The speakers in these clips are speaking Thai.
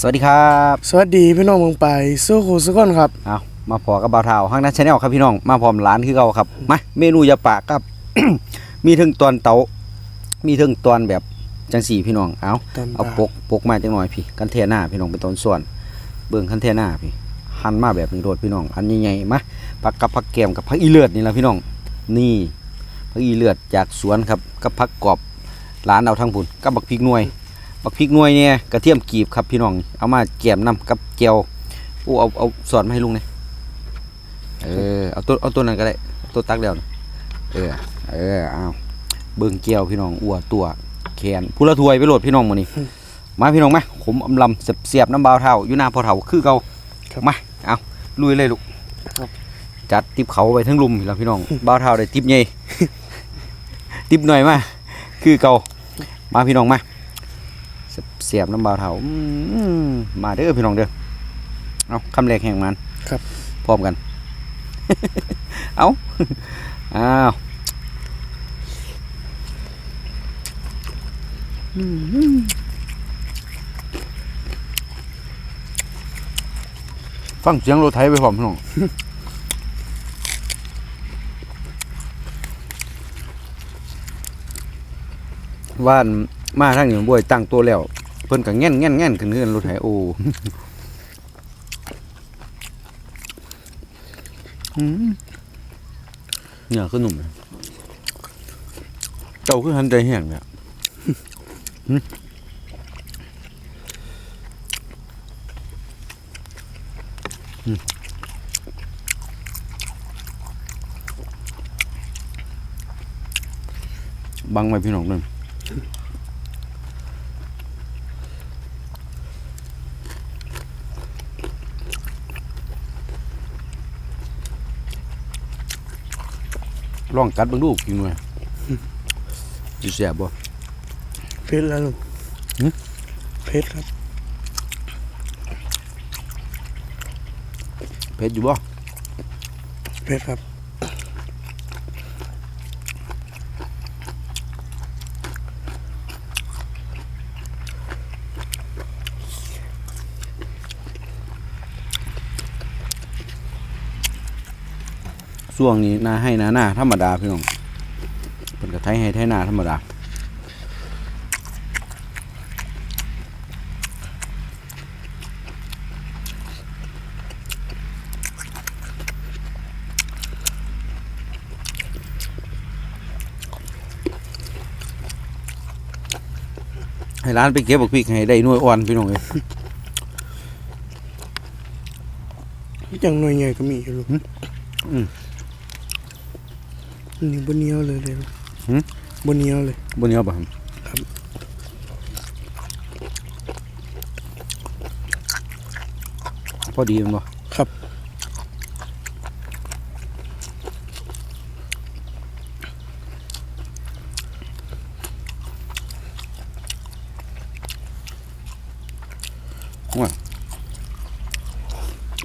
สวัสดีครับสวัสดีพี่น้องเมืองไปสู้ครูสุกคนครับเอามาพอกับบ่าวเท้าห้างนัชแนลครับพี่น้องมาพร้อมร้านคือเก่าครับมาเมนูยาปากครับ มีถึงตอนเตามีถึงตอนแบบจังสี่พี่น้องเอาตอนเอาบ่ายปกปกมาจังหน่อยพี่กันเทหน้าพี่น้องเป็นตอนส่วน เบิ่งคันเทหน้าพี่หั่นมาแบบนี้โดดพี่น้อง อันใหญ่ๆมาผักกับผักแกมกับผักอีเลือดนี่ละพี่น้อง นี่ผักอีเลือดจากสวนครับกับผักกรอบร้านเอาทั้งพุ่นกับบักพริกหน่วย บักพริกหน่วยเนี่ยกระเทียมกรีบครับพี่น้อง เอามาแกมน้ำกับเจียวโอ้เอาเอาสอนมาให้ลุงเลยเออเอาตัวเอาตัวนั้นก็ได้เอาตัวตักเดียวน่ะเออเออเอาเบิ่งเจียวพี่น้องอ้วตัวแขนผู้ละถ้วยไปโหลดพี่น้องมื้อนี้มาพี่น้องมาขมอำลำเสียบๆน้ำบาวเท่าอยู่หน้าพอเท่าคือเก่ามาเอาลุยเลยลูกจัดติบเขาไปทั้งลุมแล้วพี่น้องบาวเท่าได้ติบใหญ่ติบหน่อยมาคือเก่ามาพี่น้องมา เสียบๆน้ำบาวเท่าอืมมาเด้อพี่น้องเด้อเอาคำแรกแห่งมันครับพร้อมกัน เอาอ้าวฟังเสียงรถไถไปพร้อมพี่น้องว่าน มาทางนี้บ่วยตั้งตัวแล้ว เพิ่นก็แง่นแง่นแง่นขึ้นเฮือนรถไถโอ้อืมเนี่ยคือหนุ่มเลยเจ้าคือหันใจแห้งเนี่ยหึอืมบังไว้พี่น้องหนึ่ง ลองกัดเบิ่งดูกินหน่อยสิแซ่บบ่เพชรแล้วลูกหึเพชรครับเผ็ดอยู่บ่เพชรครับ ช่วงนี้หน้าให้หน้าหน้าธรรมดาพี่น้องเป็นกระไทยให้ไทยหน้าธรรมดาให้ร้านไปเก็บบักพริกให้ได้หน่วยอ่อนพี่น้องเอ้ยอย่างหน่วยใหญ่ก็มีอยู่ลูกอืมอั นนี่บนเหนียวเลยเลยลูกหึบนเหนียวเลย บนนี้เอาบ่ครับครับ พอดีแมันบ่ครับ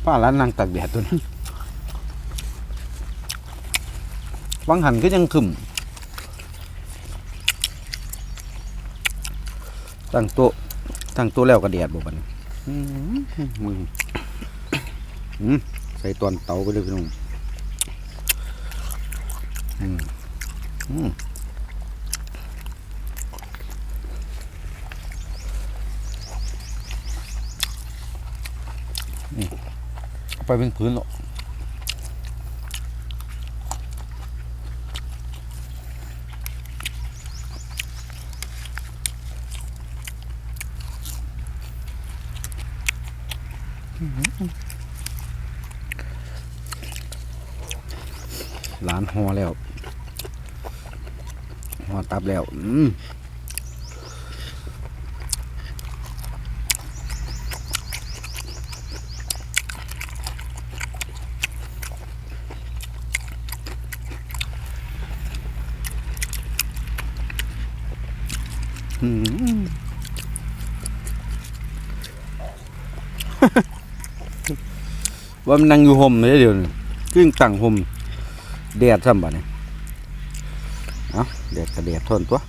ป้าร้านนางตากแดดตัวนี้ วังหันก็ยังขึ้มตั้งโต๊ะตั้งโต๊ะแล้วก็แดดบ่บัดนี้อืมมึงอืมใส่ตอนเตาไปเลยพี่น้องอืมอืมไปเป็นพื้นหรอก ร้านหอแล้วหอตับแล้ว อืมอืมว่ามันนั่งอยู่ห่มเลยเดี๋ยวนี้กึ่งตั้งห่ม เดดซ้ำบ่เนี่ยเอาเดดกระเดดทนตัว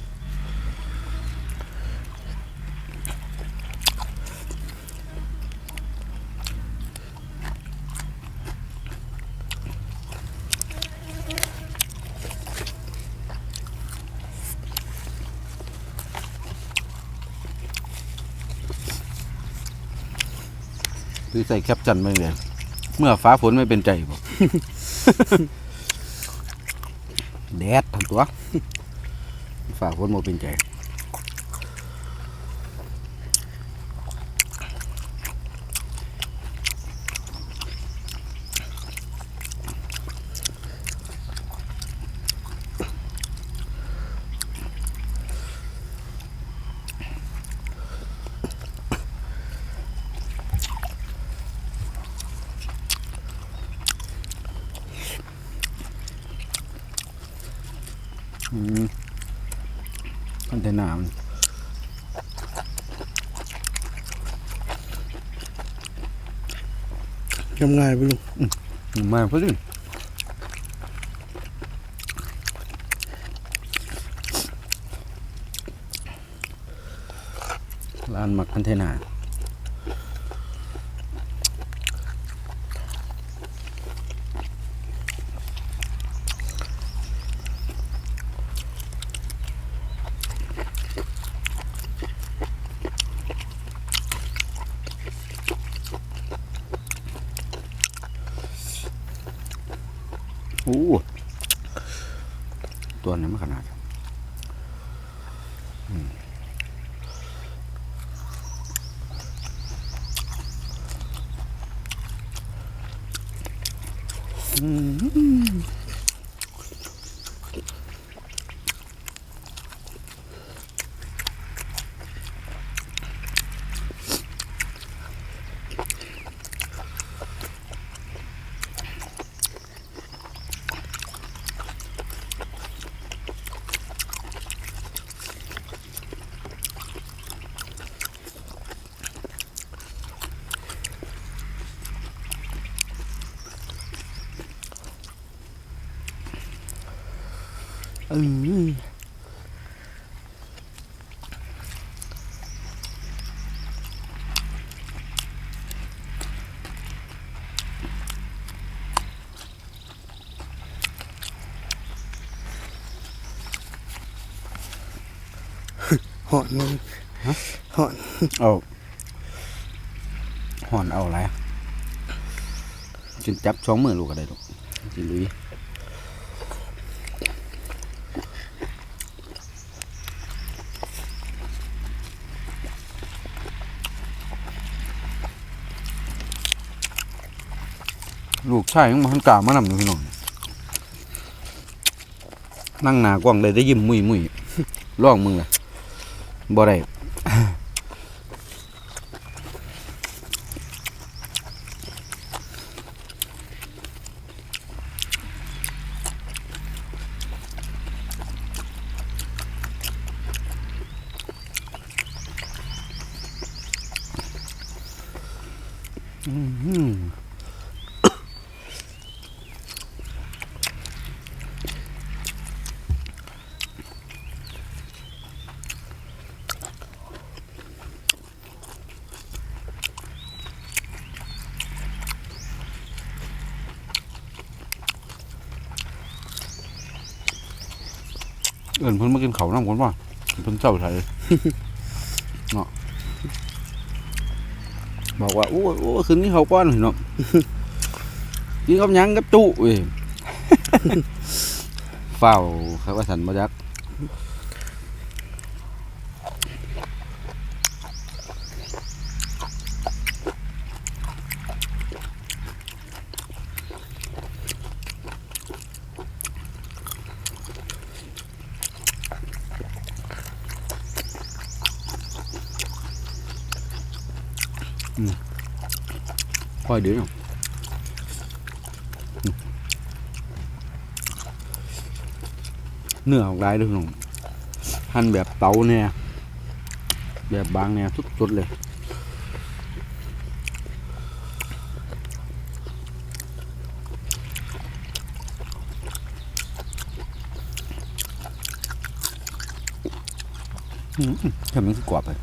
คือใส่แคปชั่นไปเลย เมื่อฟ้าฝนไม่เป็นใจบอก แดดทำตัว ฟ้าฝนไม่เป็นใจ อืมคอ นเทนเนอร์มันทำง่ายไปลุงอืมมาเพื่อนร้านหมักพันเทนา อู้ตัวนี้มันขนาดอืมอืม เออหอนเลยหอนเอาห่อนเอาอะไรจนจับสองมือ ลูกก็ได้ลูกจิลุยลูกชายของมันกล้ามานำอยู่พี่น้องนั่งหนากว้างเลยได้ยิ้มมุยมุยร้องมึงเลยบ่ได้ อืม เอินเพิ่นมากินเขาวน้ำคนว่าเพิ่นเจ้าไทยเนาะบอกว่าโอ้ยโอ้ยคืนนี้เขาป้อนเนาะกินกับหยังกับจุเว้ยเฝ้าครับว่าสันบ่จัก ค่อยเดี๋ยวเนื้อออกได้ด้วยพี่น้องหั่นแบบเตาเนี่ย แบบบางเนี่ยสุดๆเลยอืมแค่มันคือกรอบเลย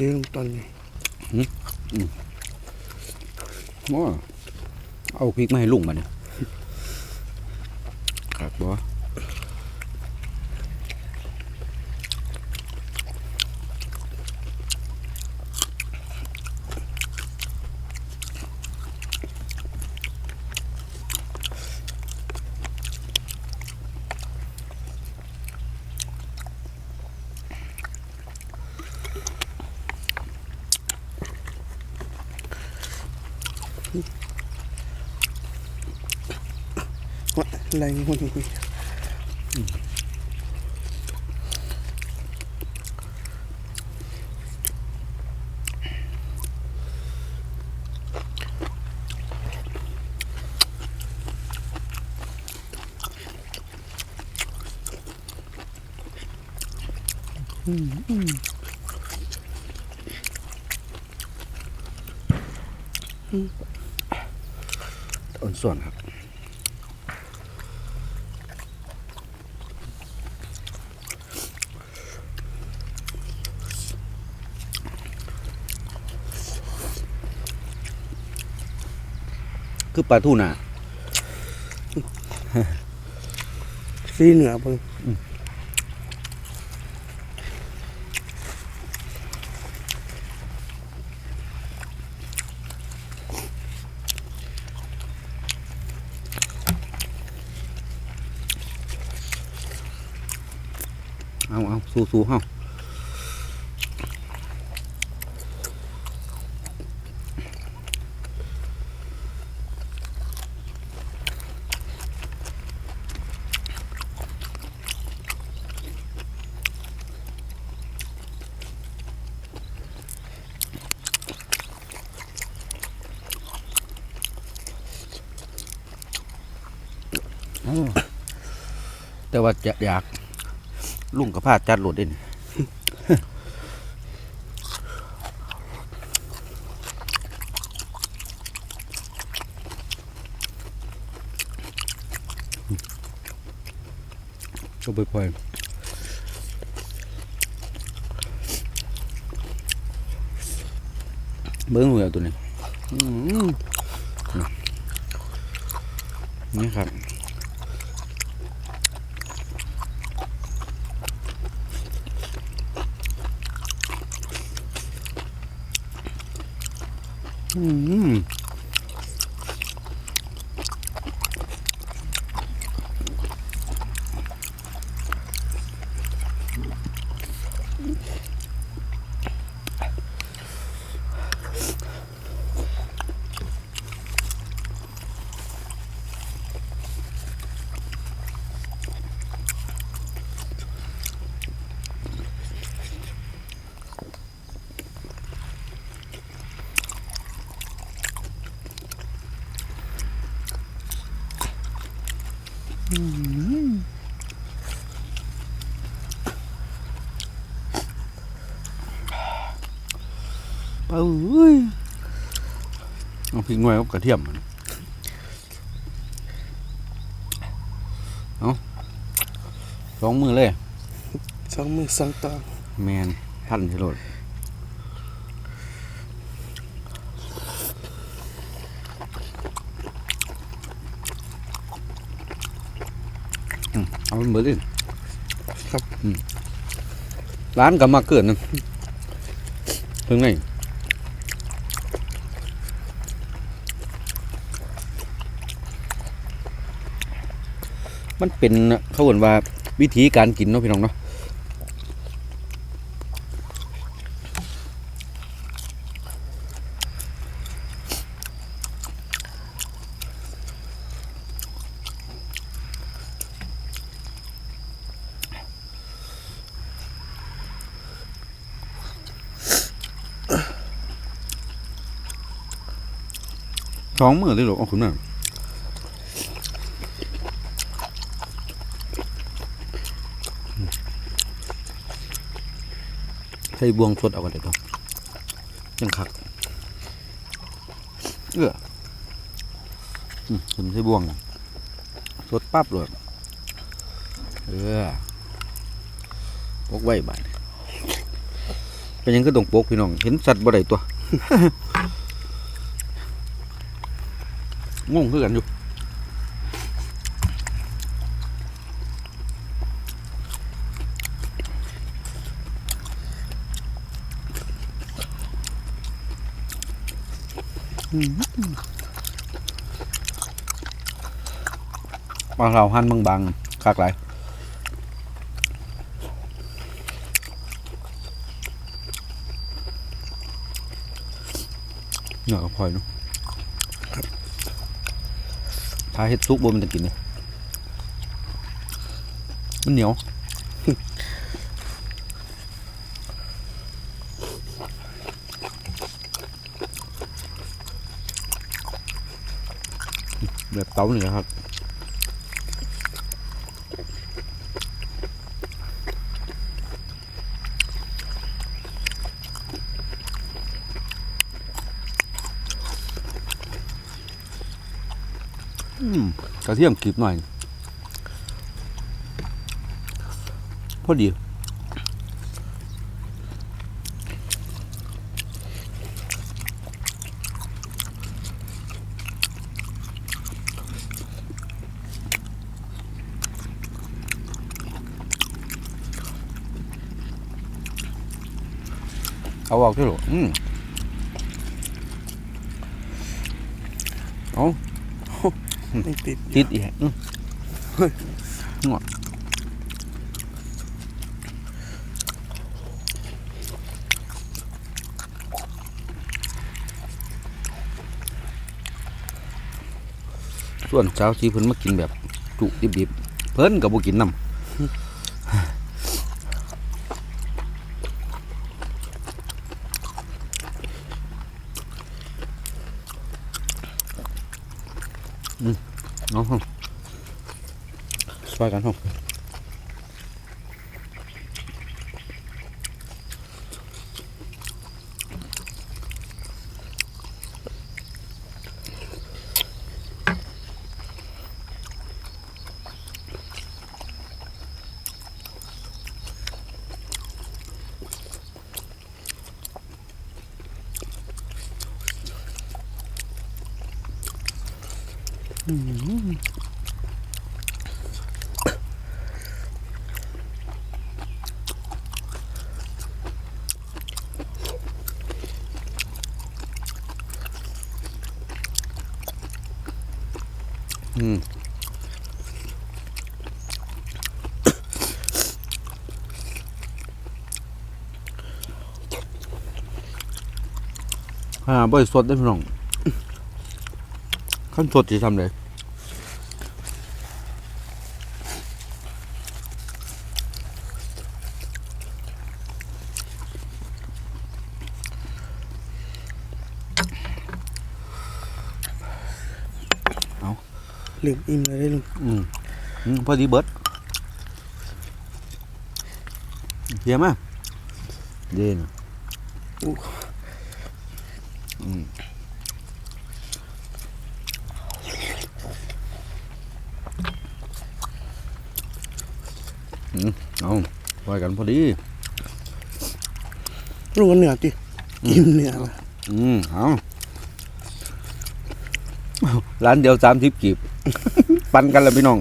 ลืมตอนนี้โอ้เอาพริกมาให้ลุงมาเนี่ย อะไรมันนี่อ่อนส่วนครับ คือปลาทูน่ะสีเหนือเบิ่งเอาเอาสู้สู้เฮาโอ้ แต่ว่าจะอยากลุงกับพาจัดรถเด่นก็ไปปล่อยเบิ้งหัวตัวนี้นี่ครับ อืมเอ้ยเอา พริกหน่วยกับกระเทียมมันเอาสองมือเลยสองมือสองตอนแมนพันชิโรดเอาเป็นเบอร์ดิครับร้านกับมาเกิดนึงถึงไง มันเป็นเขาเรียกว่าวิธีการกินเนาะพี่น้องเนาะสองมือเลยหรอเอาคุณน่ะ ใส่บวงสดเอากันเลยต่อยังคักเอออืมใส่บวงสดปั๊บเลยเออพกไว้บาดเป็นยังก็ตรงปกพี่น้อง เห็นสัตว์บ่ได้ตัวงงคือกันอยู่ บางเราหั่นบางๆคักหลายเหนือก็พอยเนาะถ้าเฮ็ดซุกบ่มันจะกินเลยมันเหนียวแบบเตานี่ครับ กระเทียมกรีบหน่อย พอดีเอาออกด้วยเหรออืมเอา ไม่ติดติดอีกอืมงอส่วนเช้าสีเพิ่นมากินแบบ จุดิบๆเพิ่นกับบ่กินน้ำน้องห้อง ช่วยกันห้องอืมอ่า บ่อยสดได้อพี่น้องขั้นสดจะทำเลยเหลือมอิ่มเลยได้ลุงอืมอืมพอดีเบิดเพียมาเด่นอืมอืม เอาไว้กันพอดีลุงก็เหนือติอิ่มเหนือว่ะอืมเอาร้านเดียวสามสิบกีบ ปันกันแล้วพี่น้อง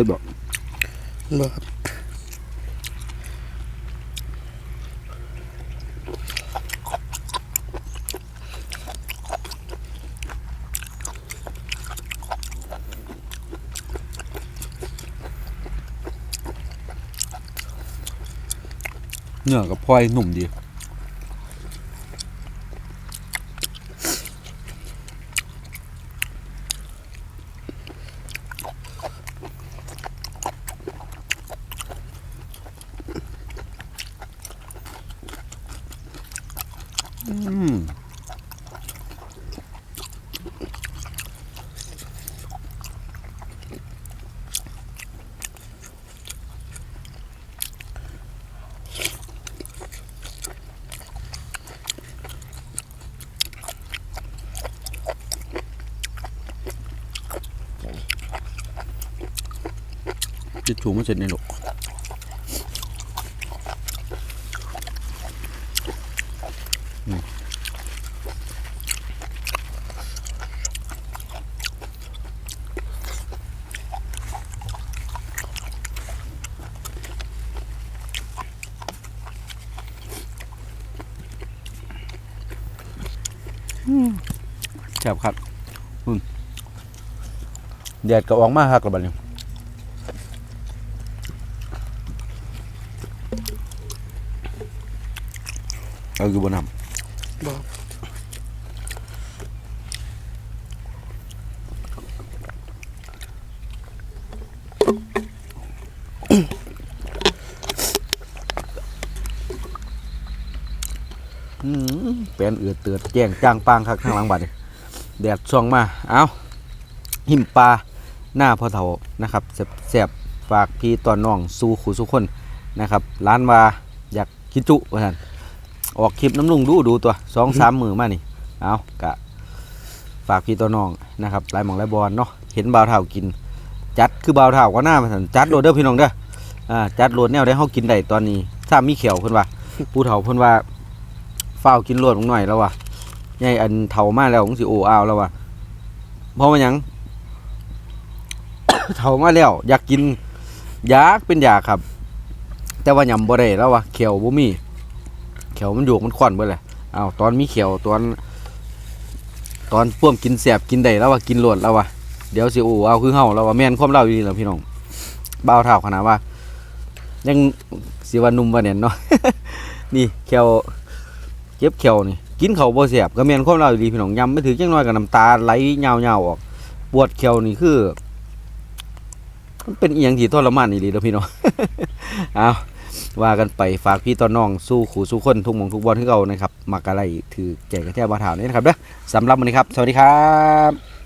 ผ็ดบอกบ่ครับเนื้อกับพลอยหนุ่มดี อืม ทิชชู่มันเสร็จในหลกอืมแซ่บครับอืมแดดก็ออกมาฮักแล้วบัดนี้ อาอยู่บนน้บอกำอืมเป็นเอือดเตือดแจ้งจ้างปางคักข้างหลังบัดนี้แดดช่องมา เอาหิมปลาหน้าพ่อเฒ่านะครับแซ่บๆฝากพี่ตอนน้องสู่ขู่สุกคนนะครับ ร้านว่าอยากกินจุว่าท่น ออกคลิปน้ำลุงดูดูตัวสองสามมือมานี่เอากะฝากพี่ตัวน้องนะครับลายหมองลายบอลเนาะเห็นบ่าวเท่ากิน จัดคือบ่าวเท่าก็น่ามาสันจัดโรดเด้อพี่น้องเด้ออ่าจัดโรดแนวได้เฮากินได้ตอนนี้ถ้าบมีเขียวเพิ่นว่าผู้เฒ่าเพิ่นว่าเฝ้ากินโรดลงหน่อยแล้วว่ะใหญ่อันเฒ่ามาแล้วของสิโออาวแล้วว่ะเพราะว่าหยังเฒ่ามาแล้วอยากกินอยากเป็นอยากครับ แต่ว่าหยำบ่ได้แล้วว่ะเขียวบ่มี เขียวมันโยกมันควันเบิดแหละอ้าวตอนมีเขียวตอน ตอนพ่วมกินแสบกินได้แล้วว่ากินหลวดแล้วว่าเดี๋ยวสิโอ้เอาคือเฮาแล้วว่าแม่นความเล่าอยู่นี่แหล้วพี่น้องบ่าเท่าขนาดว่า ยังสิว่านุ่มว่าเน่นเนาะนี่แควเจ็บแควนี่กินเขาบ่แสบก็แม่นความเล่าอยู่ดีพี่น้องยำไม่ถึงจังน้อยกับน้ำตาไหลยาวๆออกปวดแควนี่คือมันเป็นเอียงที่ทรมานอีหลีเด้อพี่น้องเอา ว่ากันไปฝากพี่ต้อน้องสู้ขู่สู้คนทุกมองทุกบอลที่เรานะครับมักอะไรถือแจกกระแทกบ่าวเท่านี่นะครับเด้อสำหรับวันนี้ครับ สวัสดีครับ